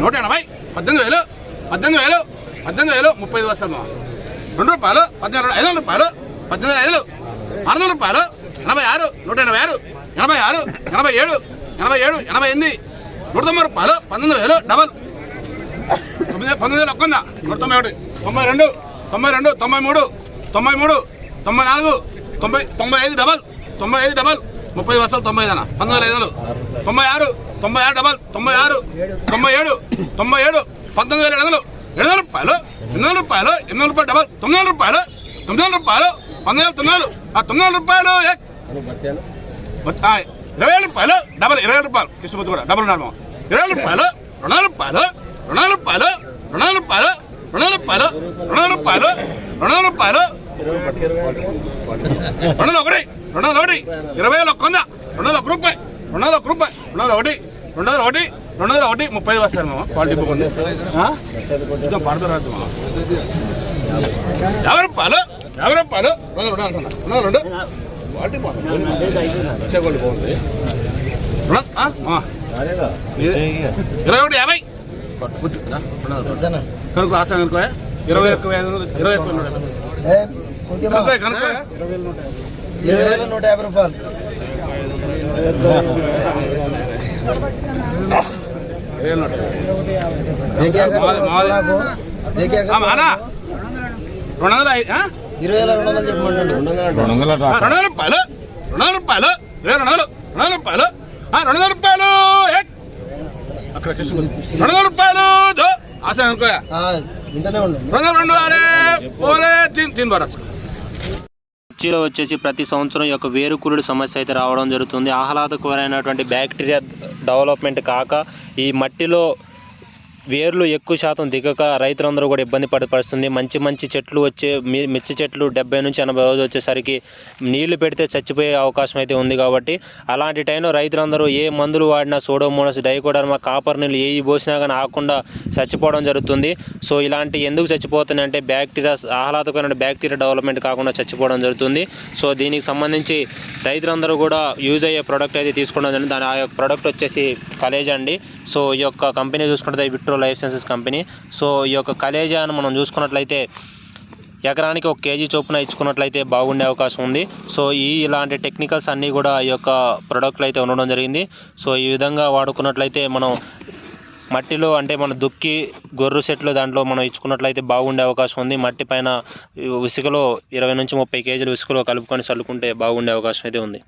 నూట ఎనభై పద్దెనిమిది వేలు పద్దెనిమిది వేలు పద్దెనిమిది వేలు ముప్పై ఐదు వస్తాను. రెండు రూపాయలు పద్దెనిమిది ఐదు వందల రూపాయలు పద్దెనిమిది ఐదు ఆరు వందల రూపాయలు ఎనభై ఆరు నూట ఎనభై ఆరు ఎనభై ఆరు ఎనభై ఏడు ఎనభై ఏడు ఎనభై ఎనిమిది నూట తొంభై రూపాయలు పంతొమ్మిది వేలు డబల్. తొమ్మిది పంతొమ్మిది వేలు ఒక్కందా నూట తొంభై ఒకటి తొంభై రెండు తొంభై రెండు తొంభై మూడు తొంభై మూడు తొంభై నాలుగు తొంభై తొంభై ఐదు డబల్ తొంభై ఐదు డబల్ ముప్పై వస్తాలు తొంభై ఐదు అన్న పంతొమ్మిది ఐదు వందలు తొంభై ఆరు తొంభై ఆరు డబల్ తొంభై ఆరు తొంభై ఏడు తొంభై ఏడు పంతొమ్మిది వేల ఏడు వందలు ఏడు వందల రూపాయలు ఎనిమిది వందల రూపాయలు ఎనిమిది వందల రూపాయలు డబల్ తొమ్మిది వందల రూపాయలు తొమ్మిది వందల రూపాయలు పంతొమ్మిది వేల తొమ్మిది వందలు ఆ తొమ్మిది వందల రూపాయలు ఇరవై వేల రూపాయలు డబల్ ఇరవై వేల రూపాయలు కృష్ణమూర్తి కూడా డబల్ నడమ ఇరవై వేల రూపాయలు రెండు వేల రూపాయలు రెండు వేల రూపాయలు రెండు వేల రూపాయలు రెండు వేల రూపాయలు రెండు వేల రూపాయలు రెండు వేల రూపాయలు రెండు వందల ఒకటి రెండు వందల ఒకటి ఇరవై వేల ఒక్క వంద రెండు వందల ఒక రూపాయి రెండు వందల ఒక రూపాయి రెండు వందల ఒకటి రెండు వందల ఒకటి రెండు వందల ఒకటి ముప్పై ఐదు వస్తారు మామ క్వాలిటీ బుక్ ఉంది. ఆ? ఇదో పడతారు మామ. యాభై రూపాయలు యాభై రూపాయలు రెండు వందల రెండు అంటున్నా రెండు వందల రెండు. క్వాలిటీ బాగుంది వచ్చే క్వాలిటీ బాగుంది. రెండు వందల- ఆ? మామ. ఇది- ఇరవై ఒకటి యాభై. బుద్ధి, రా, రెండు వందల కనుక్కో ఆశ కనుక్కో ఇరవై ఒక్క ఐదు వందలు, ఇరవై ఒక్క నూట యాభై. కనుక్కో కనుక్కో ఇరవై వేల నూట యాభై రూపాయలు. మిర్చిలో వచ్చేసి ప్రతి సంవత్సరం యొక్క వేరుకురుడు సమస్య అయితే రావడం జరుగుతుంది. ఆహ్లాదకరమైనటువంటి బ్యాక్టీరియా డెవలప్మెంట్ కాక ఈ మట్టిలో వేర్లు ఎక్కువ శాతం దిగక రైతులందరూ కూడా ఇబ్బంది పడే మంచి మంచి చెట్లు వచ్చే మిర్చి చెట్లు డెబ్బై నుంచి ఎనభై రోజులు వచ్చేసరికి నీళ్ళు పెడితే చచ్చిపోయే అవకాశం అయితే ఉంది కాబట్టి అలాంటి టైంలో రైతులందరూ ఏ మందులు వాడినా సోడోమోనస్ డైకోడర్మా కాపర్ నీళ్ళు ఏ పోసినా కానీ ఆకుండా చచ్చిపోవడం జరుగుతుంది. సో ఇలాంటి ఎందుకు చచ్చిపోతున్నాయి అంటే బ్యాక్టీరియా ఆహ్లాదకరమైన బ్యాక్టీరియా డెవలప్మెంట్ కాకుండా చచ్చిపోవడం జరుగుతుంది. సో దీనికి సంబంధించి రైతులందరూ కూడా యూజ్ అయ్యే ప్రోడక్ట్ అయితే తీసుకోవడం జరిగింది. దాని ఆ యొక్క ప్రోడక్ట్ వచ్చేసి కలేజ్ అండి. సో ఈ యొక్క కంపెనీ చూసుకుంటే vitro life sciences company so ఈ యొక్క కలేజాను మనం చూసుకున్నట్లయితే ఎకరానికి ఒక కేజీ చొప్పున ఇచ్చుకున్నట్లయితే బాగుండే అవకాశం ఉంది. సో ఈ ఇలాంటి టెక్నికల్స్ అన్నీ కూడా ఈ యొక్క ప్రొడక్ట్లు అయితే ఉండడం జరిగింది. సో ఈ విధంగా వాడుకున్నట్లయితే మనం మట్టిలో అంటే మనం దుక్కి గొర్రు సెట్లు దాంట్లో మనం ఇచ్చుకున్నట్లయితే బాగుండే అవకాశం ఉంది. మట్టి పైన ఇసుకలో ఇరవై నుంచి ముప్పై కేజీలు ఇసుకలో కలుపుకొని చల్లుకుంటే బాగుండే అవకాశం అయితే ఉంది.